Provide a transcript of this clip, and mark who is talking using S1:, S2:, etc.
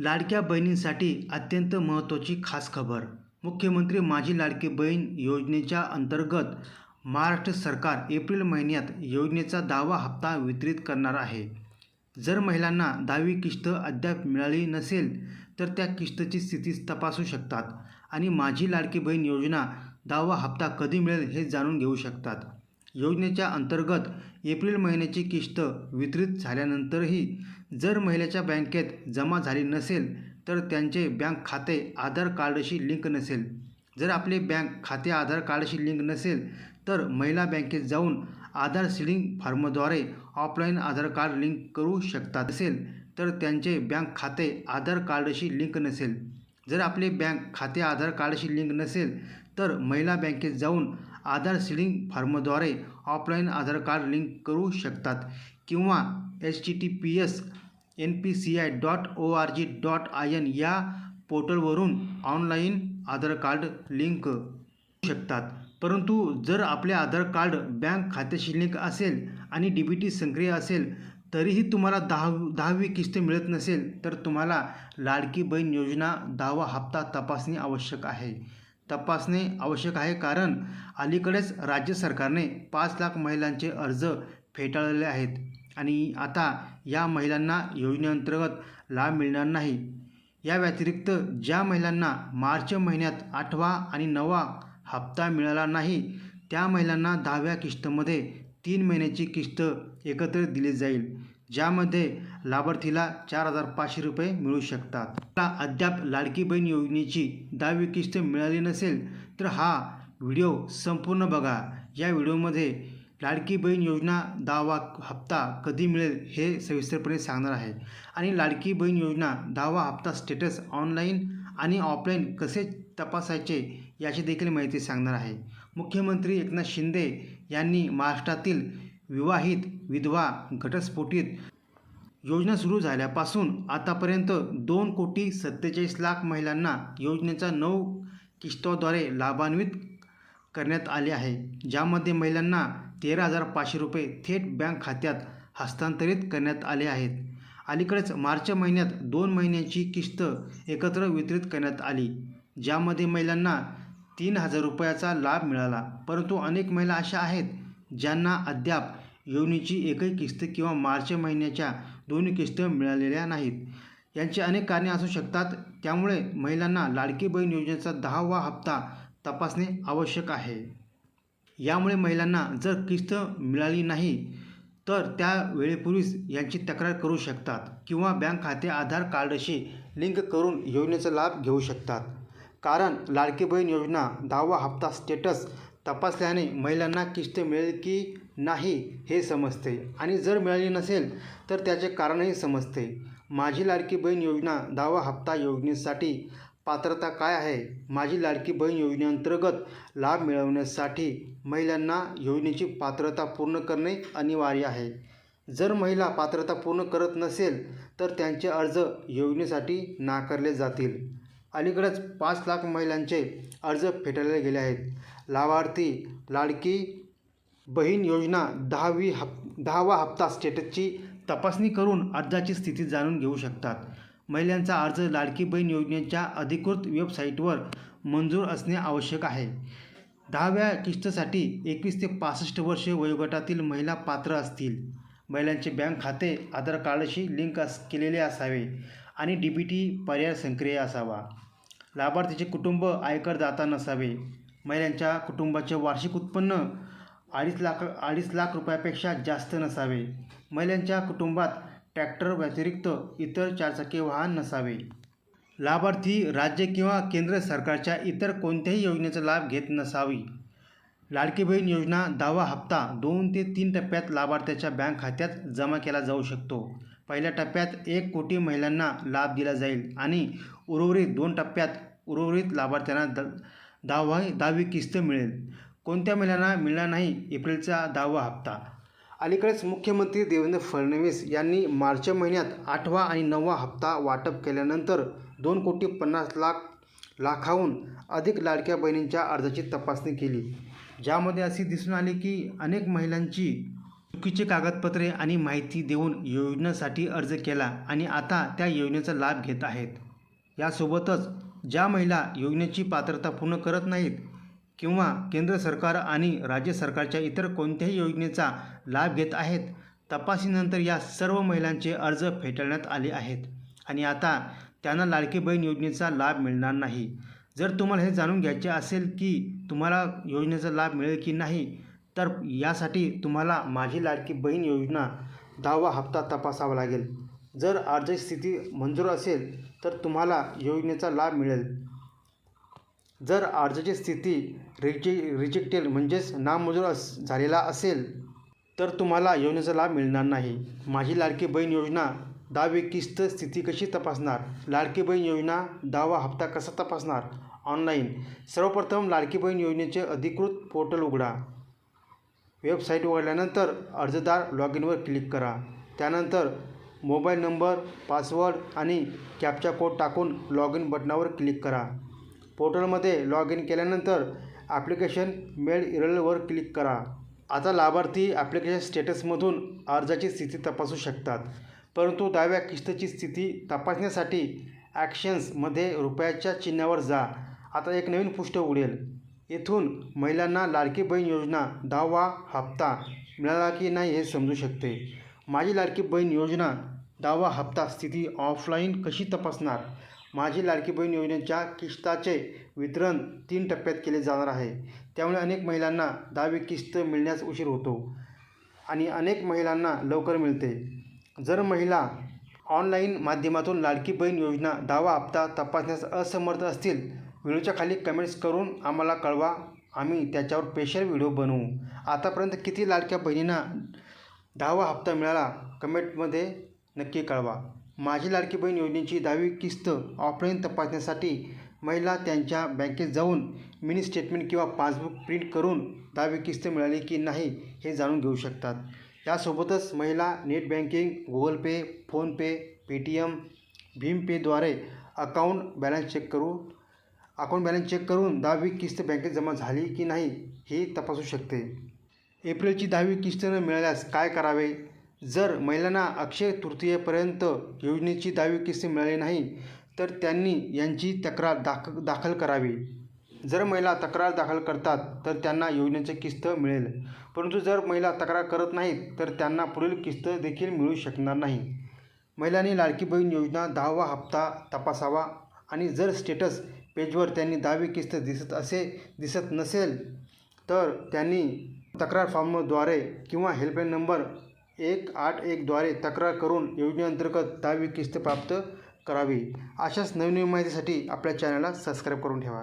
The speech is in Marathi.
S1: लाडक्या बहिणींसाठी अत्यंत महत्त्वाची खास खबर. मुख्यमंत्री माझी लाडकी बहीण योजनेच्या अंतर्गत महाराष्ट्र सरकार एप्रिल महिन्यात योजनेचा दावा हप्ता वितरित करणार आहे. जर महिलांना दहावी किस्त अद्याप मिळाली नसेल तर त्या किस्तची स्थिती तपासू शकतात आणि माझी लाडकी बहीण योजना दावा हप्ता कधी मिळेल हे जाणून घेऊ शकतात. योजनेच्या अंतर्गत एप्रिल महिन्याची किस्त वितरित झाल्यानंतरही जर महिलेच्या बँकेत जमा झाली नसेल तर त्यांचे बँक खाते आधार कार्डशी लिंक नसेल. जर आपले बँक खाते आधार कार्डशी लिंक नसेल तर महिला बँकेत जाऊन आधार सिलिंग फॉर्मद्वारे ऑफलाईन आधार कार्ड लिंक करू शकतात असेल तर त्यांचे बँक खाते आधार कार्डशी लिंक नसेल. जर आपले बँक खाते आधार कार्डशी लिंक नसेल तर महिला बँकेत जाऊन आधार सिलिंग फॉर्मद्वारे ऑफलाईन आधार कार्ड लिंक करू शकतात किंवा H T T P S N P C I dot O R G dot I N या पोर्टलवरून ऑनलाईन आधार कार्ड लिंक करू शकतात. परंतु जर आपले आधार कार्ड बँक खात्याशी लिंक असेल आणि डी बी टी सक्रिय असेल तरीही तुम्हाला दहा दहावी किस्त मिळत नसेल तर तुम्हाला लाडकी बहीण योजना दहावा हप्ता तपासणे आवश्यक आहे. तपासणे आवश्यक आहे कारण अलीकडेच राज्य सरकारने पाच लाख महिलांचे अर्ज फेटाळले आहेत आणि आता या महिलांना योजनेअंतर्गत लाभ मिळणार नाही. या व्यतिरिक्त ज्या महिलांना मार्च महिन्यात आठवा आणि नववा हप्ता मिळाला नाही त्या महिलांना दहाव्या किस्तमध्ये तीन महिन्याची किस्त एकत्र दिली जाईल. ज्यामध्ये लाभार्थीला चार हजार पाचशे रुपये मिळू शकतात. मला अद्याप लाडकी बहीण योजनेची दहावी किस्त मिळाली नसेल तर हा व्हिडिओ संपूर्ण बघा. या व्हिडिओमध्ये लाडकी बहीण योजना दहावा हप्ता कधी मिळेल हे सविस्तरपणे सांगणार आहे. आणि लाडकी बहीण योजना दहावा हप्ता स्टेटस ऑनलाईन आणि ऑफलाईन कसे तपासायचे याची देखील माहिती सांगणार आहे. मुख्यमंत्री एकनाथ शिंदे यांनी महाराष्ट्रातील विवाहित विधवा घटस्फोटित. योजना सुरू झाल्यापासून आतापर्यंत दोन कोटी सत्तेचाळीस लाख महिलांना योजनेचा नऊ किस्तोद्वारे लाभान्वित करण्यात आले आहे ज्यामध्ये महिलांना तेरा हजार पाचशे रुपये थेट बँक खात्यात हस्तांतरित करण्यात आले आहेत. अलीकडेच मार्च महिन्यात दोन महिन्यांची किस्त एकत्र वितरित करण्यात आली ज्यामध्ये महिलांना तीन हजार रुपयाचा लाभ मिळाला. परंतु अनेक महिला अशा आहेत ज्यांना अद्याप योजनेची एकही किस्त किंवा मार्च महिन्याच्या दोन्ही किस्त मिळालेल्या नाहीत. यांची अनेक कारणे असू शकतात. त्यामुळे महिलांना लाडकी बहीण योजनेचा दहावा हप्ता तपासणे आवश्यक आहे. यामुळे महिलांना जर किस्त मिळाली नाही तर त्या वेळेपूर्वीच यांची तक्रार करू शकतात किंवा बँक खाते आधार कार्डशी लिंक करून योजनेचा लाभ घेऊ शकतात. कारण लाडकी बहीण योजना दहावा हप्ता स्टेटस तपासल्याने महिलांना किस्त मिळेल की नाही हे समजते. आणि जर मिळाली नसेल तर त्याचे कारणही समजते. माझी लाडकी बहीण योजना दहावा हप्ता योजनेसाठी पात्रता काय आहे? माझी लाडकी बहीण योजनेअंतर्गत लाभ मिळवण्यासाठी महिलांना योजनेची पात्रता पूर्ण करणे अनिवार्य आहे. जर महिला पात्रता पूर्ण करत नसेल तर त्यांचे अर्ज योजनेसाठी नाकारले जातील. अलीकडेच पाच लाख महिलांचे अर्ज फेटाळले गेले आहेत. लाभार्थी लाडकी बहीण योजना दहावी हप दहावा हप्ता स्टेटसची तपासणी करून अर्जाची स्थिती जाणून घेऊ शकतात. महिलांचा अर्ज लाडकी बहीण योजनेच्या अधिकृत वेबसाईटवर मंजूर असणे आवश्यक आहे. दहाव्या किस्तसाठी एकवीस ते पासष्ट वर्षे वयोगटातील महिला पात्र असतील. महिलांचे बँक खाते आधार कार्डशी लिंक अस केलेले असावे आणि डी बी टी पर्याय सक्रिय असावा. लाभार्थीचे कुटुंब आयकरदाता नसावे. महिलांच्या कुटुंबाचे वार्षिक उत्पन्न अडीच लाख अडीच लाख रुपयापेक्षा जास्त नसावे. महिलांच्या कुटुंबात ट्रॅक्टर व्यतिरिक्त इतर चारचाकी वाहन नसावे. लाभार्थी राज्य किंवा केंद्र सरकारच्या इतर कोणत्याही योजनेचा लाभ घेत नसावी. लाडकी बहीण योजना दावा हप्ता दोन ते तीन टप्प्यात लाभार्थ्याच्या बँक खात्यात जमा केला जाऊ शकतो. पहिल्या टप्प्यात एक कोटी महिलांना लाभ दिला जाईल आणि उर्वरित दोन टप्प्यात उर्वरित लाभार्थ्यांना द दहावा दहावी किस्त मिळेल. कोणत्या महिलांना मिळणार नाही एप्रिलचा दहावा हप्ता? अलीकडेच मुख्यमंत्री देवेंद्र फडणवीस यांनी मार्च महिन्यात आठवा आणि नववा हप्ता वाटप केल्यानंतर दोन कोटी पन्नास लाख लाखाहून अधिक लाडक्या बहिणींच्या अर्जाची तपासणी केली. ज्यामध्ये असे दिसून आले की अनेक महिलांची चुकीचे कागदपत्रे आणि माहिती देऊन योजनेसाठी अर्ज केला आणि आता त्या योजनेचा लाभ घेत आहेत. यासोबतच ज्या महिला योजनेची पात्रता पूर्ण करत नाहीत किंवा केंद्र सरकार आणि राज्य सरकारच्या इतर कोणत्याही योजनेचा लाभ घेत आहेत तपासणीनंतर या सर्व महिलांचे अर्ज फेटाळण्यात आले आहेत. आणि आता त्यांना लाडकी बहीण योजनेचा लाभ मिळणार नाही. जर तुम्हाला हे जाणून घ्यायचे असेल की तुम्हाला योजनेचा लाभ मिळेल की नाही तर यासाठी तुम्हाला माझी लाडकी बहीण योजना दहावा हप्ता तपासावा लागेल. जर अर्जाची स्थिती मंजूर असेल तर तुम्हाला योजनेचा लाभ मिळेल. जर अर्जाची स्थिती रिजे रिजेक्टेड म्हणजेच नामंजूर अस झालेला असेल तर तुम्हाला योजनेचा लाभ मिळणार नाही. माझी लाडकी बहीण योजना दावे किस्त स्थिती कशी तपासणार? लाडकी बहीण योजना दावा हप्ता कसा तपासणार? ऑनलाईन. सर्वप्रथम लाडकी बहीण योजनेचे अधिकृत पोर्टल उघडा. वेबसाईट उघडल्यानंतर अर्जदार लॉग इनवर क्लिक करा. त्यानंतर मोबाईल नंबर पासवर्ड आणि कॅपचा कोड टाकून लॉग इन बटनावर क्लिक करा. पोर्टलमध्ये लॉग इन केल्यानंतर ॲप्लिकेशन मेल इरलवर क्लिक करा. आता लाभार्थी ॲप्लिकेशन स्टेटसमधून अर्जाची स्थिती तपासू शकतात परंतु दाव्या किस्तची स्थिती तपासण्यासाठी ॲक्शन्समध्ये रुपयाच्या चिन्हावर जा. आता एक नवीन पृष्ठ उघडेल. येथून महिलांना लाडकी बहीण योजना दहावा हप्ता मिळाला की नाही हे समजू शकते. माझी लाडकी बहीण योजना दावा हप्ता स्थिती ऑफलाईन कशी तपासणार? माझी लाडकी बहीण योजनेच्या किस्ताचे वितरण तीन टप्प्यात केले जाणार आहे. त्यामुळे अनेक महिलांना दहावी किस्त मिळण्यास उशीर होतो आणि अनेक महिलांना लवकर मिळते. जर महिला ऑनलाईन माध्यमातून लाडकी बहीण योजना दावा हप्ता तपासण्यास असमर्थ असतील व्हिडिओच्या खाली कमेंट्स करून आम्हाला कळवा. आम्ही त्याच्यावर स्पेशल व्हिडिओ बनवू. आतापर्यंत किती लाडक्या बहिणींना दहावा हप्ता मिळाला कमेंटमध्ये नक्की कळवा. माझी लाडकी बहीण योजनेची दहावी किस्त ऑफलाईन तपासण्यासाठी महिला त्यांच्या बँकेत जाऊन मिनी स्टेटमेंट किंवा पासबुक प्रिंट करून दहावी किस्त मिळाली की नाही हे जाणून घेऊ शकतात. यासोबतच महिला net banking Google Pay PhonePe Paytm Bhim पेद्वारे अकाउंट बॅलन्स चेक करू अकाउंट बॅलन्स चेक करून दहावी किस्त बँकेत जमा झाली की नाही हे तपासू शकते. एप्रिलची दहावी किस्त न मिळाल्यास काय करावे? जर महिलांना अक्षय तृतीयेपर्यंत योजनेची दहावी किस्त मिळाली नाही तर त्यांनी यांची तक्रार दाख दाखल करावी. जर महिला तक्रार दाखल करतात तर त्यांना योजनेची किस्त मिळेल. परंतु जर महिला तक्रार करत नाहीत तर त्यांना पुढील किस्त देखील मिळू शकणार नाही. महिलांनी लाडकी बहीण योजना दहावा हप्ता तपासावा आणि जर स्टेटस पेजवर त्यांनी दहावी किस्त दिसत असे दिसत नसेल तर त्यांनी तक्रार फॉर्मद्वारे किंवा हेल्पलाईन नंबर एक आठ एकद्वारे तक्रार करून योजनेअंतर्गत दहावी किस्त प्राप्त करावी. अशाच नवीन माहितीसाठी आपल्या चॅनलला सबस्क्राईब करून ठेवा.